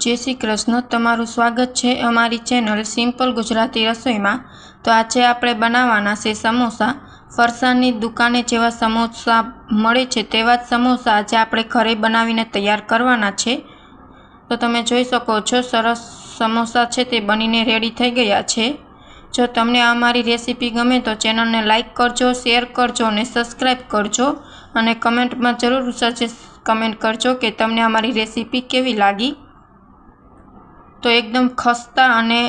જય શ્રી કૃષ્ણ, તમારું સ્વાગત છે અમારી ચેનલ સિમ્પલ ગુજરાતી રસોઈમાં. તો આજે આપણે બનાવવાના છે સમોસા. ફરસાણની દુકાને જેવા સમોસા મળે છે તેવા જ સમોસા આજે આપણે ઘરે બનાવીને તૈયાર કરવાના છે. તો તમે જોઈ શકો છો, સરસ સમોસા છે તે બનીને રેડી થઈ ગયા છે. જો તમને અમારી રેસીપી ગમે તો ચેનલને લાઇક કરજો, શેર કરજો અને સબસ્ક્રાઈબ કરજો. અને કમેન્ટમાં જરૂર સજેસ્ટ કમેન્ટ કરજો કે તમને અમારી રેસીપી કેવી લાગી. તો એકદમ ખસ્તા અને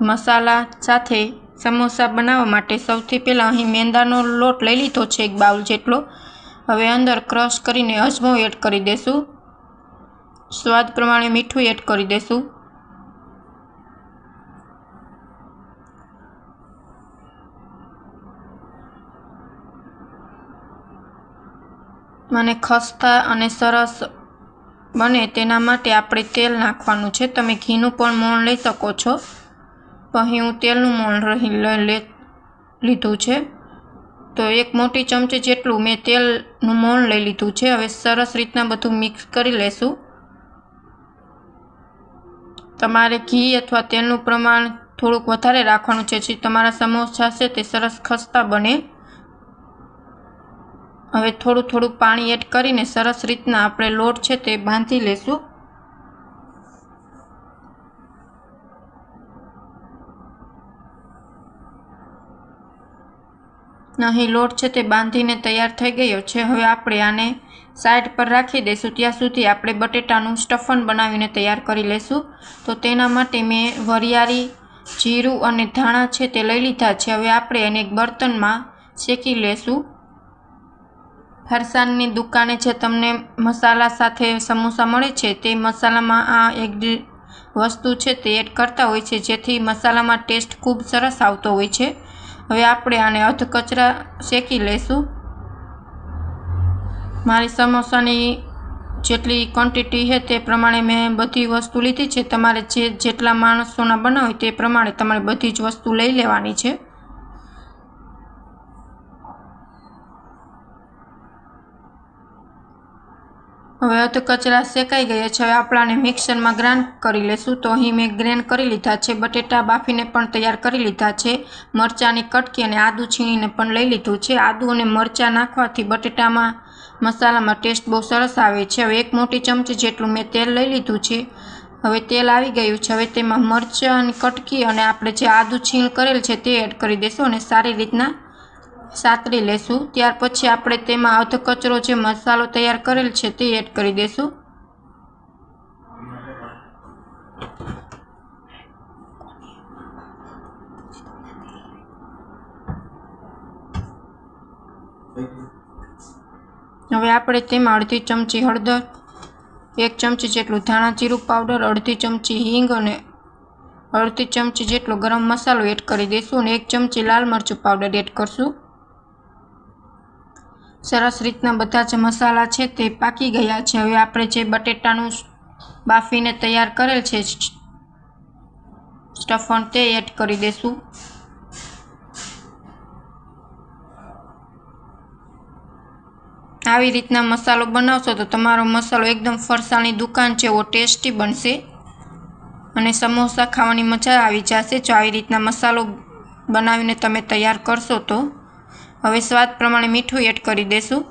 મસાલા સાથે સમોસા બનાવવા માટે સૌથી પહેલાં અહીં મેંદાનો લોટ લઈ લીધો છે એક બાઉલ જેટલો. હવે અંદર ક્રશ કરીને અજમો એડ કરી દેશું. સ્વાદ પ્રમાણે મીઠું એડ કરી દેશું. મને ખસ્તા અને સરસ બને તેના માટે આપણે તેલ નાખવાનું છે. તમે ઘીનું પણ મોણ લઈ શકો છો. અહીં હું તેલનું મોણ રહી લીધું છે. તો એક મોટી ચમચી જેટલું મેં તેલનું મોણ લઈ લીધું છે. હવે સરસ રીતના બધું મિક્સ કરી લેશું. તમારે ઘી અથવા તેલનું પ્રમાણ થોડુંક વધારે રાખવાનું છે. જે તમારા સમોસા છે તે સરસ ખસ્તા બને. હવે થોડું થોડું પાણી એડ કરીને સરસ રીતના આપણે લોટ છે તે બાંધી લેશું. અહીં લોટ છે તે બાંધીને તૈયાર થઈ ગયો છે. હવે આપણે આને સાઈડ પર રાખી દઈશું. ત્યાં સુધી આપણે બટેટાનું સ્ટફન બનાવીને તૈયાર કરી લઈશું તો તેના માટે મેં વરિયાળી, જીરું અને ધાણા છે તે લઈ લીધા છે. હવે આપણે એને એક બર્તનમાં શેકી લેશું. ફરસાણની દુકાને જે તમને મસાલા સાથે સમોસા મળે છે, તે મસાલામાં આ એક વસ્તુ છે તે એડ કરતા હોય છે, જેથી મસાલામાં ટેસ્ટ ખૂબ સરસ આવતો હોય છે. હવે આપણે આને અધ કચરા શેકી લઈશું. મારી સમોસાની જેટલી ક્વોન્ટિટી છે તે પ્રમાણે મેં બધી વસ્તુ લીધી છે. તમારે જે જેટલા માણસોના બનાવે તે પ્રમાણે તમારે બધી જ વસ્તુ લઈ લેવાની છે. હવે તો કચરા શેકાઈ ગયા છે. હવે આપણાને મિક્સરમાં ગ્રાઇન્ડ કરી લેશું. તો અહીં મેં ગ્રેન કરી લીધા છે. બટેટા બાફીને પણ તૈયાર કરી લીધા છે. મરચાંની કટકી અને આદુ છીણીને પણ લઈ લીધું છે. આદુ અને મરચાં નાખવાથી બટેટામાં મસાલામાં ટેસ્ટ બહુ સરસ આવે છે. હવે એક મોટી ચમચી જેટલું મેં તેલ લઈ લીધું છે. હવે તેલ આવી ગયું છે. હવે તેમાં મરચાંની કટકી અને આપણે જે આદુ છીણ કરેલ છે તે એડ કરી દેશું અને સારી રીતના સાતરી લેશું. ત્યાર પછી આપણે તેમાં અધ કચરો જે મસાલો તૈયાર કરેલ છે તે એડ કરી દેશું. હવે આપણે તેમાં અડધી ચમચી હળદર, એક ચમચી જેટલું ધાણા જીરું પાવડર, અડધી ચમચી હિંગ અને અડધી ચમચી જેટલો ગરમ મસાલો એડ કરી દઈશું અને એક ચમચી લાલ મરચું પાવડર એડ કરશું. સરસ રીતના બધા જ મસાલા છે તે પાકી ગયા છે. હવે આપણે જે બટેટાનું બાફીને તૈયાર કરેલ છે સ્ટફન તે એડ કરી દઈશું આવી રીતના મસાલો બનાવશો તો તમારો મસાલો એકદમ ફરસાણની દુકાન જેવો ટેસ્ટી બનશે અને સમોસા ખાવાની મજા આવી જશે. જો આવી રીતના મસાલો બનાવીને તમે તૈયાર કરશો તો હવે સ્વાદ પ્રમાણે મીઠું એડ કરી દેશું.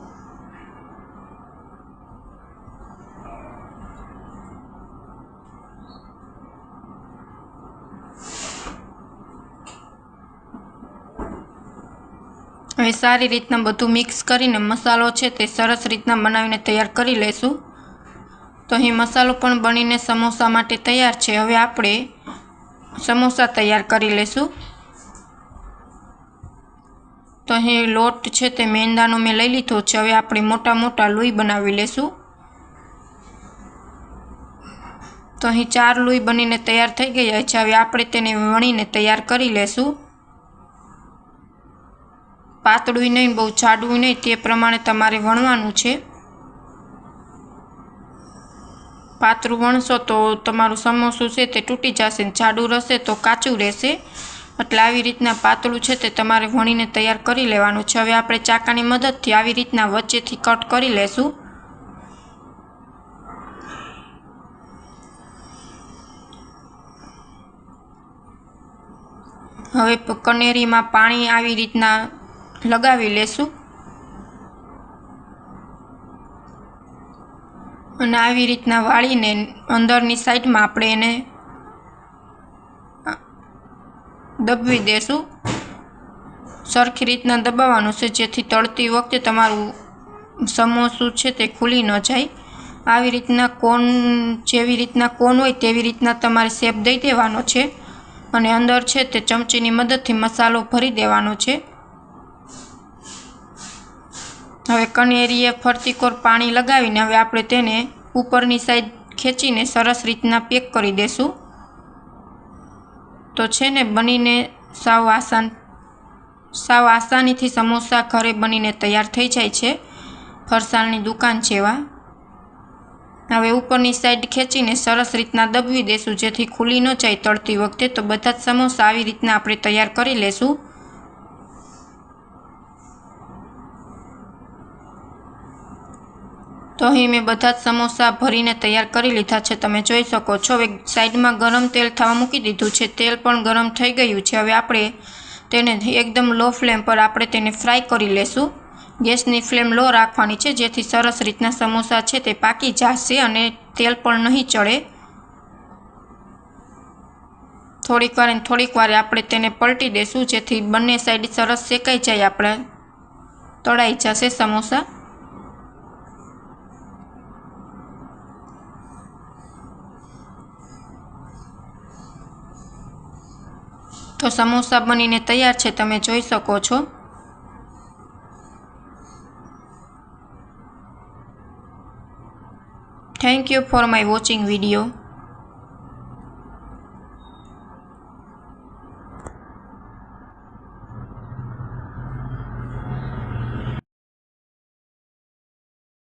હવે સારી રીતના બધું મિક્સ કરીને મસાલો છે તે સરસ રીતના બનાવીને તૈયાર કરી લેશું. તો અહીં મસાલો પણ બનીને સમોસા માટે તૈયાર છે. હવે આપણે સમોસા તૈયાર કરી લેશું. તો અહીં લોટ છે તે મેંદાનો મેં લઈ લીધો છે. હવે આપણે મોટા મોટા લોહી બનાવી લેશું. તો અહીં ચાર લોહી બનીને તૈયાર થઈ ગયા છે. હવે આપણે તેને વણીને તૈયાર કરી લેશું. પાતળું નહીં, બહુ જાડું નહીં, તે પ્રમાણે તમારે વણવાનું છે. પાતળું વણશો તો તમારું સમોસું છે તે તૂટી જશે જાડું રહેશે તો કાચું રહેશે. એટલે આવી રીતના પાતળું છે તે તમારે વણીને તૈયાર કરી લેવાનું છે. હવે આપણે ચાકાની મદદથી આવી રીતના વચ્ચેથી કટ કરી લેશું. હવે કનેરીમાં પાણી આવી રીતના લગાવી લેશું. અને આવી રીતના વાળીને અંદરની સાઈડમાં આપણે એને દબવી દેશું. સરખી રીતના દબાવવાનું છે, જેથી તળતી વખતે તમારું સમોસું છે તે ખુલી ન જાય. આવી રીતના કોન, જેવી રીતના કોન હોય તેવી રીતના તમારે શેપ દઈ દેવાનો છે અને અંદર છે તે ચમચીની મદદથી મસાલો ભરી દેવાનો છે. હવે કનેરીએ ફરતી કોર પાણી લગાવીને હવે આપણે તેને ઉપરની સાઈડ ખેંચીને સરસ રીતના પેક કરી દેશું. તો છે ને બનીને સાવ આસાન, સાવ આસાનીથી સમોસા ઘરે બનીને તૈયાર થઈ જાય છે. ફરસાણની દુકાન જેવા. હવે ઉપરની સાઈડ ખેંચીને સરસ રીતના દબવી દેશું, જેથી ખુલી ન જાય તળતી વખતે. તો બધા જ સમોસા આવી રીતના આપણે તૈયાર કરી લેશું. તો અહીં મેં બધા જ સમોસા ભરીને તૈયાર કરી લીધા છે. તમે જોઈ શકો છો, હવે સાઈડમાં ગરમ તેલ થવા મૂકી દીધું છે. તેલ પણ ગરમ થઈ ગયું છે. હવે આપણે તેને એકદમ લો ફ્લેમ પર આપણે તેને ફ્રાય કરી લેશું. ગેસની ફ્લેમ લો રાખવાની છે, જેથી સરસ રીતના સમોસા છે તે પાકી જશે અને તેલ પણ નહીં ચડે. થોડીક વાર થોડીક વાર આપણે તેને પલટી દેશું, જેથી બંને સાઈડ સરસ શેકાઈ જાય, આપણે તળાઈ જશે સમોસા. તો સમોસા બનીને તૈયાર છે, તમે જોઈ શકો છો. Thank you for my watching video